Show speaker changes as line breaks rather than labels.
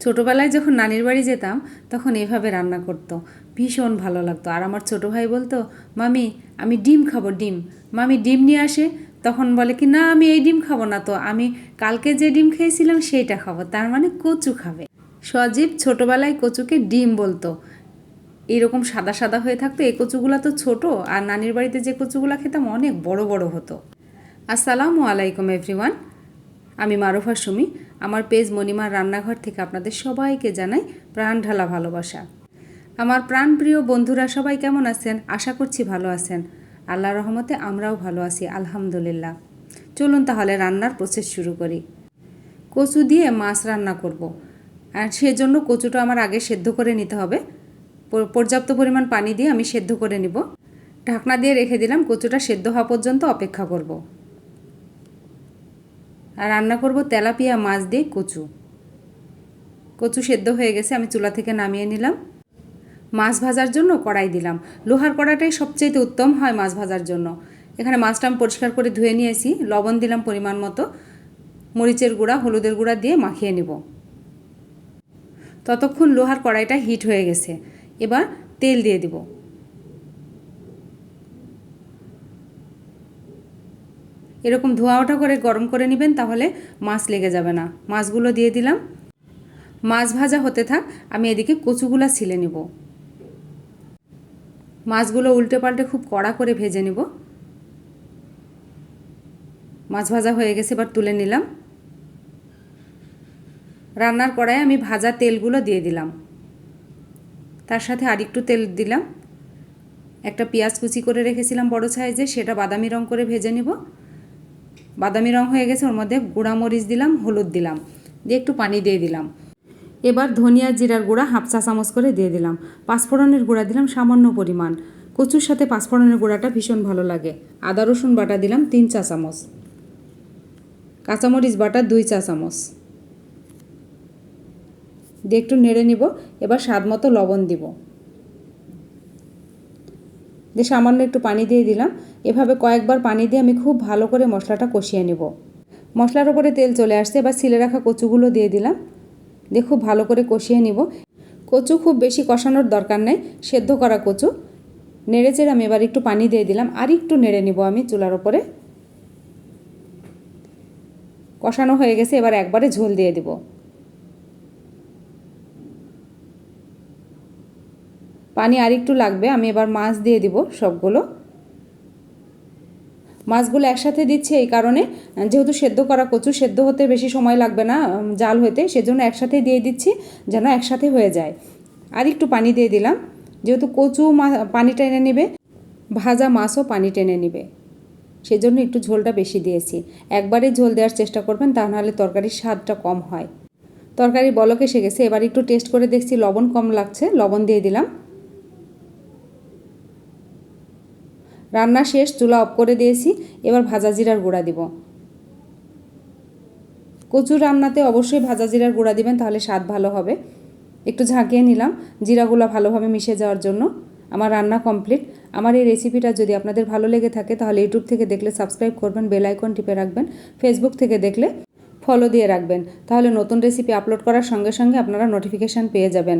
ছোটোবেলায় যখন নানির বাড়ি যেতাম, তখন এভাবে রান্না করতো। ভীষণ ভালো লাগতো। আর আমার ছোটো ভাই বলতো, মামি, আমি ডিম খাব, ডিম। মামি ডিম নিয়ে আসে, তখন বলে কি, না, আমি এই ডিম খাব না তো। আমি কালকে যে ডিম খেয়েছিলাম, সেইটা খাব। তার মানে কচু খাবে। সজীব ছোটোবেলায় কচুকে ডিম বলতো। এরকম সাদা সাদা হয়ে থাকতো। এই কচুগুলো তো ছোট, আর নানির বাড়িতে যে কচুগুলো খেতাম, অনেক বড় বড় হতো। আসসালামু আলাইকুম, এভরিওয়ান। আমি মারুফা সুমি, আমার পেজ মণিমার রান্নাঘর থেকে আপনাদের সবাইকে জানাই প্রাণ ঢালা ভালোবাসা। আমার প্রাণপ্রিয় বন্ধুরা, সবাই কেমন আছেন? আশা করছি ভালো আছেন। আল্লাহ রহমতে আমরাও ভালো আছি, আলহামদুলিল্লাহ। চলুন তাহলে রান্নার প্রসেস শুরু করি। কচু দিয়ে মাছ রান্না করব। আর সেজন্য কচুটা আমার আগে সেদ্ধ করে নিতে হবে। পর্যাপ্ত পরিমাণ পানি দিয়ে আমি সেদ্ধ করে নিব। ঢাকনা দিয়ে রেখে দিলাম, কচুটা সেদ্ধ হওয়া পর্যন্ত অপেক্ষা করব। আর রান্না করব তেলাপিয়া, মাছ দিয়ে কচু। কচু সেদ্ধ হয়ে গেছে, আমি চুলা থেকে নামিয়ে নিলাম। মাছ ভাজার জন্য কড়াই দিলাম। লোহার কড়াটাই সবচেয়ে উত্তম হয় মাছ ভাজার জন্য। এখানে মাছটা আমি পরিষ্কার করে ধুয়ে নিয়েছি। লবণ দিলাম পরিমাণ মতো। মরিচের গুঁড়া, হলুদের গুঁড়া দিয়ে মাখিয়ে নেব। ততক্ষণ লোহার কড়াইটা হিট হয়ে গেছে। এবার তেল দিয়ে দিব। এরকম ধোয়া ওঠা করে গরম করে নেবেন, তাহলে মাছ লেগে যাবে না। মাছগুলো দিয়ে দিলাম। মাছ ভাজা হতে থাক, আমি এদিকে কচুগুলা ছিলে নিব। মাছগুলো উল্টে পাল্টে খুব কড়া করে ভেজে নিব। মাছ ভাজা হয়ে গেছে, এবার তুলে নিলাম। রান্নার কড়াই আমি ভাজা তেলগুলো দিয়ে দিলাম। তার সাথে আরেকটু তেল দিলাম। একটা পেঁয়াজ কুচি করে রেখেছিলাম বড় সাইজে, সেটা বাদামি রং করে ভেজে নিব। বাদামি রং হয়ে গেছে, ওর মধ্যে গুঁড়া মরিচ দিলাম, হলুদ দিলাম, দিয়ে একটু পানি দিয়ে দিলাম। এবার ধনিয়া জিরার গুঁড়া হাফ চা চামচ করে দিয়ে দিলাম। পাঁচফোড়নের গুঁড়া দিলাম সামান্য পরিমাণ। কচুর সাথে পাঁচফোড়নের গুঁড়াটা ভীষণ ভালো লাগে। আদা, রসুন বাটা দিলাম তিন চা চামচ। কাঁচামরিচ বাটা দুই চা চামচ। দিয়ে একটু নেড়ে নিব। এবার স্বাদ মতো লবণ দিব। দিয়ে সামান্য একটু পানি দিয়ে দিলাম। এভাবে কয়েকবার পানি দিয়ে আমি খুব ভালো করে মশলাটা কষিয়ে নেব। মশলার ওপরে তেল চলে আসছে, এবার সিলে রাখা কচুগুলো দিয়ে দিলাম। দিয়ে খুব ভালো করে কষিয়ে নিব। কচু খুব বেশি কষানোর দরকার নেই, সেদ্ধ করা কচু। নেড়ে চেড়ে আমি এবার একটু পানি দিয়ে দিলাম, আর একটু নেড়ে নিব আমি চুলার ওপরে কষানো হয়ে গেছে, এবার একবারে ঝোল দিয়ে দিব। পানি আর একটু লাগবে, আমি এবার মাছ দিয়ে দিব সবগুলো। মাছগুলো একসাথে দিচ্ছি এই কারণে, যেহেতু সেদ্ধ করা কচু, সেদ্ধ হতে বেশি সময় লাগবে না জাল হতে, সেজন্য একসাথে দিয়ে দিচ্ছি যেন একসাথে হয়ে যায়। আর একটু পানি দিয়ে দিলাম, যেহেতু কচু পানি টেনে নেবে, ভাজা মাছও পানি টেনে নেবে। সেজন্য একটু ঝোলটা বেশি দিয়েছি। একবারে ঝোল দেওয়ার চেষ্টা করবেন, তা নাহলে তরকারির স্বাদটা কম হয়। তরকারি বলক এসে গেছে, এবার একটু টেস্ট করে দেখছি লবণ কম লাগছে, লবণ দিয়ে দিলাম। রান্না শেষ, চুলা অফ করে দিয়েছি, এবার ভাজা জিরার গুঁড়া দিব। কচুর রান্নাতে অবশ্যই ভাজা জিরার গুঁড়া দিবেন, তাহলে স্বাদ ভালো হবে। একটু ঝাঁকিয়ে নিলাম, জিরাগুলো ভালোভাবে মিশে যাওয়ার জন্য। আমার রান্না কমপ্লিট। আমার এই রেসিপিটা যদি আপনাদের ভালো লেগে থাকে, তাহলে ইউটিউব থেকে দেখলে সাবস্ক্রাইব করবেন, বেল আইকন টিপে রাখবেন, ফেসবুক থেকে দেখলে ফলো দিয়ে রাখবেন। তাহলে নতুন রেসিপি আপলোড করার সঙ্গে সঙ্গে আপনারা নোটিফিকেশান পেয়ে যাবেন।